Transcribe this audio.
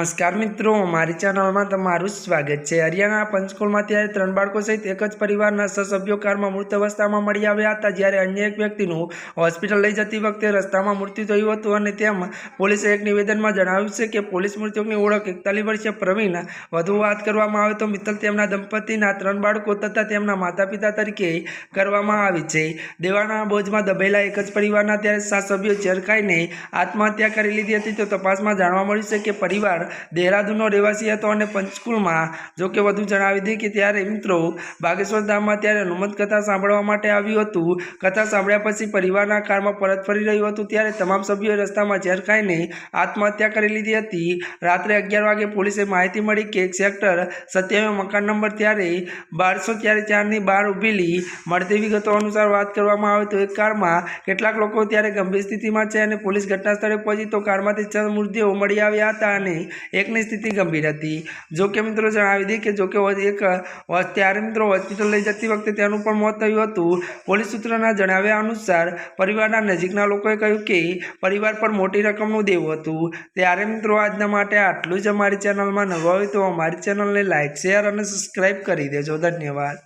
નમસ્કાર મિત્રો, મારી ચેનલમાં તમારું સ્વાગત છે. હરિયાણા પંચકુલમાં ત્યારે ત્રણ બાળકો સહિત એક જ પરિવારના છ સભ્યો કારમાં મૃત અવસ્થામાં મળી આવ્યા હતા. જ્યારે અન્ય એક વ્યક્તિનું હોસ્પિટલ લઈ જતી વખતે રસ્તામાં મૃત્યુ થયું હતું અને તેમ પોલીસે એક નિવેદનમાં જણાવ્યું છે કે પોલીસ મૃત્યુની ઓળખ એકતાલીસ વર્ષીય પ્રવીણ વધુ વાત કરવામાં આવે તો મિત્તલ તેમના દંપતીના ત્રણ બાળકો તથા તેમના માતા પિતા તરીકે કરવામાં આવી છે. દેવાના બોજમાં દબેલા એક જ પરિવારના ત્યારે સાત સભ્યો ઝેર આત્મહત્યા કરી લીધી હતી. તો તપાસમાં જાણવા મળ્યું છે કે પરિવાર દેહરાદૂનનો રહેવાસી હતો અને પંચકુલમાં જો કે વધુ જણાવી દઈએ કે ત્યારે મિત્રો બાગેશ્વર ધામમાં ત્યારે હનુમંત કથા સાંભળવા માટે આવ્યું હતું. કથા સાંભળ્યા પછી પરિવારના કારમાં પરત ફરી રહ્યું હતું ત્યારે તમામ સભ્યોએ રસ્તામાં ઝેર ખાઈને આત્મહત્યા કરી લીધી હતી. રાત્રે અગિયાર વાગે પોલીસે માહિતી મળી કે સેક્ટર સત્યાવીસ મકાન નંબર ત્યારે બારસો ત્યારે ચારની બહાર ઊભેલી. મળતી વિગતો અનુસાર વાત કરવામાં આવે તો એક કારમાં કેટલાક લોકો ત્યારે ગંભીર સ્થિતિમાં છે અને પોલીસ ઘટના સ્થળે પહોંચી તો કારમાંથી છ મૃતદેહો મળી આવ્યા હતા અને એકની સ્થિતિ ગંભીર હતી. જો કે મિત્રો જણાવી દઈએ કે જો કે એક ત્યારે મિત્રો હોસ્પિટલ લઈ જતી વખતે તેનું પણ મોત થયું હતું. પોલીસ સૂત્રના જણાવ્યા અનુસાર પરિવારના નજીકના લોકોએ કહ્યું કે પરિવાર પર મોટી રકમનું દેવું હતું. ત્યારે મિત્રો આજના માટે આટલું જ અમારી ચેનલમાં નવા હોય તો અમારી ચેનલને લાઇક શેર અને સબસ્ક્રાઈબ કરી દેજો. ધન્યવાદ.